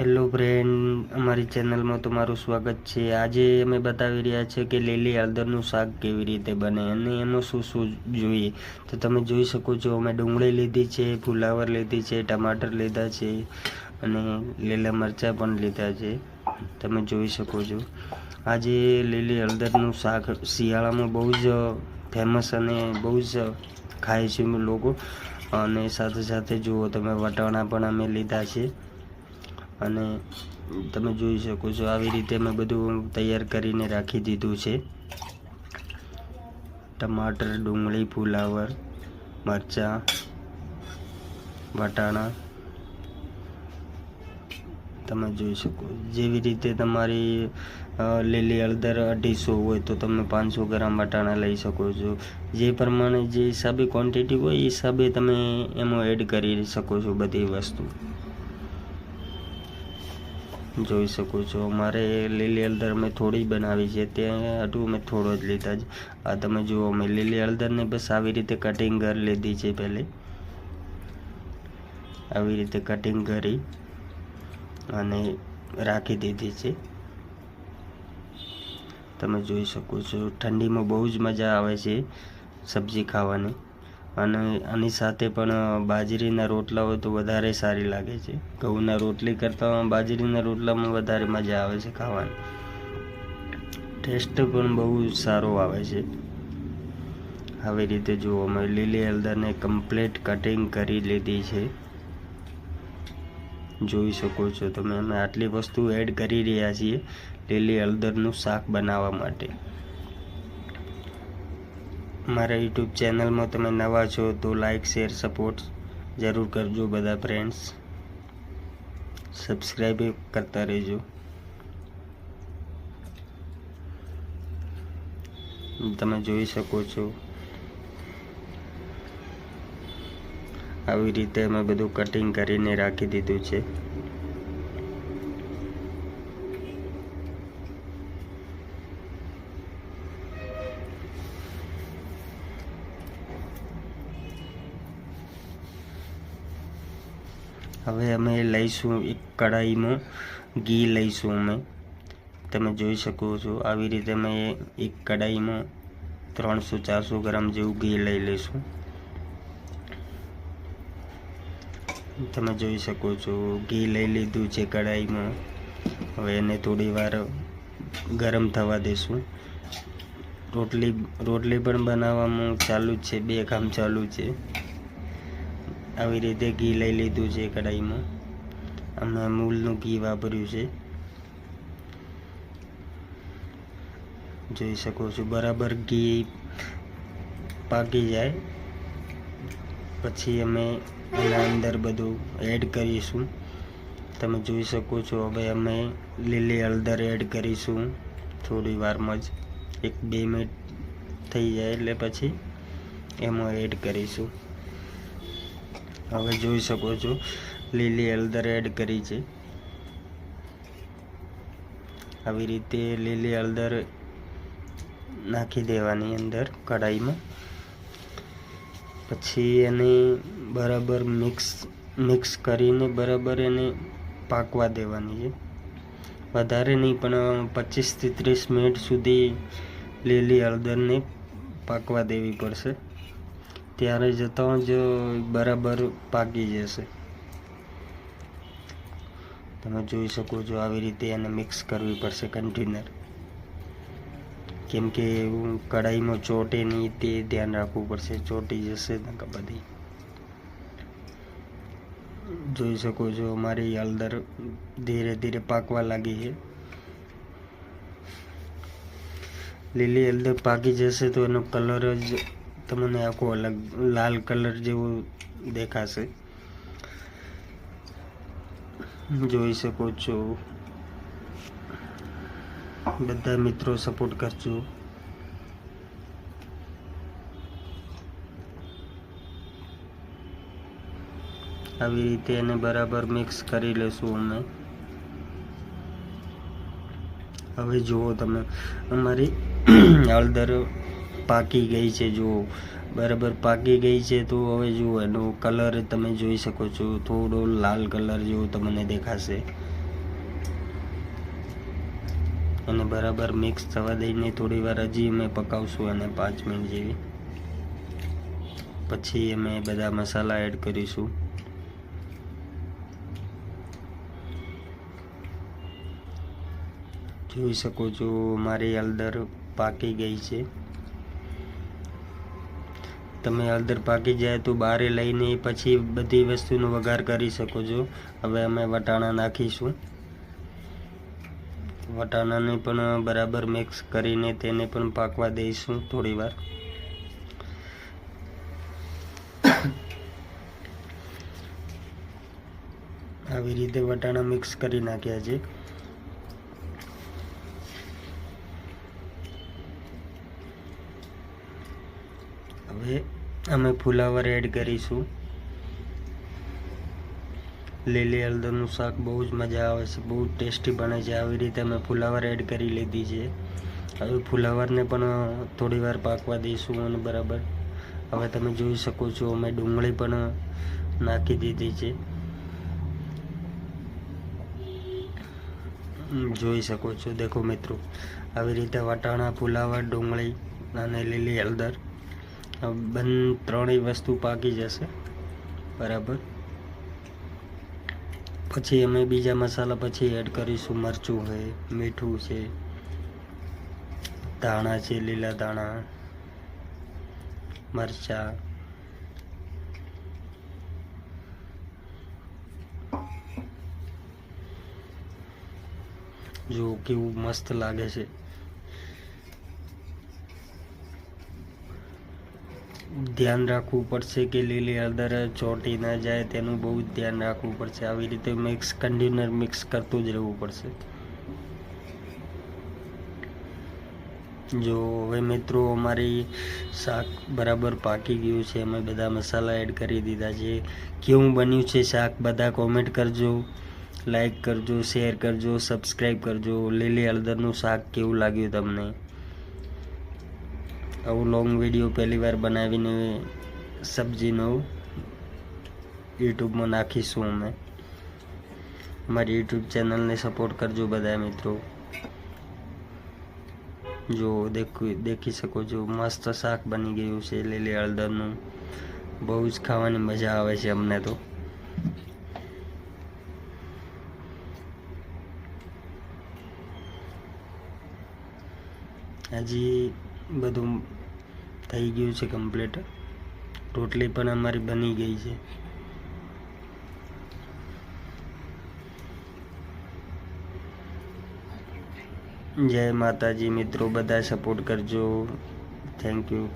Hello friend અમારી ચેનલમાં તમારું સ્વાગત છે. આજે અમે બતાવી રહ્યા છે કે લીલી હળદરનું શાક કેવી રીતે બને અને એમાં શું શું જોઈએ. તો તમે જોઈ શકો છો, અમે ડુંગળી લીધી છે, ફુલાવર લીધી છે, ટમાટર લીધા છે અને લીલા મરચાં પણ લીધા છે. તમે જોઈ શકો છો. આજે લીલી હળદરનું શાક શિયાળામાં બહુ જ ફેમસ અને બહુ જ ખાય છે લોકો. અને સાથે સાથે જુઓ, તમે વટાણા પણ અમે લીધા છે. અને તમે જોઈ શકો છો આવી રીતે મેં બધું તૈયાર કરીને રાખી દીધું છે. ટમાટર, ડુંગળી, ફુલાવર, મરચાં, વટાણા. તમે જોઈ શકો, જેવી રીતે તમારી લીલી હળદર અઢીસો હોય તો તમે પાંચસો ગ્રામ વટાણા લઈ શકો છો. જે પ્રમાણે જે હિસાબે ક્વોન્ટિટી હોય એ હિસાબે તમે એમાં એડ કરી શકો છો બધી વસ્તુ. જોઈ શકો છો. મારે લીલી હળદર મેં થોડી બનાવી છે. તે હતું મેં થોડો જ લીધા જ આ તમે જુઓ, મેં લીલી હળદરને બસ આવી રીતે કટિંગ કરી લીધી છે પહેલી. આવી રીતે કટિંગ કરી અને રાખી દીધી છે. તમે જોઈ શકો છો. ઠંડીમાં બહુ જ મજા આવે છે સબ્જી ખાવાની. અને આની સાથે પણ બાજરીના રોટલા હોય તો વધારે સારી લાગે છે. ઘઉંના રોટલી કરતાં બાજરીના રોટલામાં વધારે મજા આવે છે ખાવાની. ટેસ્ટ પણ બહુ સારો આવે છે. આવી રીતે જુઓ મેં લીલી હળદરને કમ્પ્લીટ કટિંગ કરી લીધી છે. જોઈ શકો છો તમે. અમે આટલી વસ્તુ એડ કરી રહ્યા છીએ લીલી હળદરનું શાક બનાવવા માટે. મારા યુટ્યુબ ચેનલમાં તમે નવા છો તો લાઇક શેર સપોર્ટ જરૂર કરજો બધા ફ્રેન્ડ્સ સબસ્ક્રાઈબ કરતા રહેજો. તમે જોઈ શકો છો. આવી રીતે અમે બધું કટિંગ કરીને રાખી દીધું છે. હવે અમે લઈશું એક કઢાઈમાં ઘી લઈશું અમે. તમે જોઈ શકો છો, આવી રીતે અમે એક કઢાઈમાં ત્રણસો ચારસો ગ્રામ જેવું ઘી લઈ લઈશું. તમે જોઈ શકો છો, ઘી લઈ લીધું છે કઢાઈમાં. હવે એને થોડી વાર ગરમ થવા દેશું. રોટલી રોટલી પણ બનાવવામાં ચાલુ જ છે, બે કામ ચાલુ છે. આવી રીતે ઘી લઈ લીધું છે કઢાઈમાં. અમે અમૂલનું ઘી વાપર્યું છે. જોઈ શકો છો, બરાબર ઘી પાકી જાય. પછી અમે એના અંદર બધું એડ કરીશું. તમે જોઈ શકો છો, હવે અમે લીલી હળદર એડ કરીશું થોડી વારમાં જ. એક બે મિનિટ થઈ જાય એટલે પછી એમાં એડ કરીશું. હવે જોઈ શકો છો, લીલી હળદર એડ કરી છે. આવી રીતે લીલી હળદર નાખી દેવાની અંદર કઢાઈમાં. પછી એને બરાબર મિક્સ મિક્સ કરીને બરાબર એને પાકવા દેવાની છે. વધારે નહીં, પણ પચીસથી ત્રીસ મિનિટ સુધી લીલી હળદરને પાકવા દેવી પડશે. ત્યારે જતાં જ બરાબર પાકી જશે. તમે જોઈ શકો છો આવી રીતે એને મિક્સ કરવી પડશે કન્ટેનર કેમ કે એવું કઢાઈમાં ચોટે નહીં તે ધ્યાન રાખવું પડશે, ચોટી જશે બધી. જોઈ શકો છો અમારી હળદર ધીરે ધીરે પાકવા લાગી છે. લીલી હળદર પાકી જશે તો એનો કલર જ તમને આખો અલગ લાલ કલર જેવો દેખાશે. જોઈ શકો છો. બધા મિત્રો સપોર્ટ કરજો. આવી રીતે એને બરાબર મિક્સ કરી લેશું અમે. હવે જુઓ તમે, અમારી હળદર પાકી ગઈ છે, જુઓ. બરાબર પાકી ગઈ છે, તો હવે જુઓ, એનો કલર તમે જોઈ શકો છો. થોડો લાલ કલર જેવો તમને દેખાશે. એને બરાબર મિક્સ થવા દઈને થોડી વાર હજી અમે પકાવશું અને પાંચ મિનિટ જેવી. પછી અમે બધા મસાલા એડ કરીશું. જોઈ શકો છો, મારી હળદર પાકી ગઈ છે. તમે હળદર પાકી જાય તો બારે લઈને પછી બધી વસ્તુનો વઘાર કરી શકો છો. હવે અમે વટાણા નાખીશું. વટાણાને પણ બરાબર મિક્સ કરીને તેને પણ પાકવા દઈશું થોડી વાર. આવી રીતે વટાણા મિક્સ કરી નાખ્યા છે. હવે અમે ફુલાવર એડ કરીશું. લીલી હળદરનું શાક બહુ જ મજા આવે છે, બહુ ટેસ્ટી બને છે. આવી રીતે અમે ફુલાવર એડ કરી લીધી છે. હવે ફુલાવરને પણ થોડી વાર પાકવા દઈશું અને બરાબર. હવે તમે જોઈ શકો છો, અમે ડુંગળી પણ નાખી દીધી છે. જોઈ શકો છો. દેખો મિત્રો, આવી રીતે વટાણા, ફુલાવર, ડુંગળી અને લીલી હળદર બન ત્રણેય વસ્તુ પાકી જશે. બરાબર. પછી અમે બીજા મસાલા પછી એડ કરીશું મરચું છે, મીઠું છે, ધાણા છે, લીલા ધાણા, મરચા. જો કેવું મસ્ત લાગે છે. ધ્યાન રાખવું પડશે કે લીલી હળદર ચોંટી ના જાય તેનું બહુ જ ધ્યાન રાખવું પડશે. આવી રીતે મિક્સ, કન્ટેનર મિક્સ કરતું જ રહેવું પડશે. જો હવે મિત્રો અમારી શાક બરાબર પાકી ગયું છે. અમે બધા મસાલા એડ કરી દીધા છે. કેવું બન્યું છે શાક બધા કોમેન્ટ કરજો. લાઈક કરજો શેર કરજો સબસ્ક્રાઈબ કરજો. લીલી હળદરનું શાક કેવું લાગ્યું તમને? આવું લોંગ વીડિયો પહેલી વાર બનાવીને સબ્જીનો યુટ્યુબમાં નાખીશું અમે. અમારી યુટ્યુબ ચેનલને સપોર્ટ કરજો બધા મિત્રો. જો દેખી દેખી શકો છો, મસ્ત શાક બની ગયું છે લીલી હળદરનું. બહુ જ ખાવાની મજા આવે છે અમને તો. હજી બધું થઈ ગયું છે કમ્પ્લીટ રોટલી પણ અમારી બની ગઈ છે. જય માતાજી મિત્રો, બધા સપોર્ટ કરજો. Thank you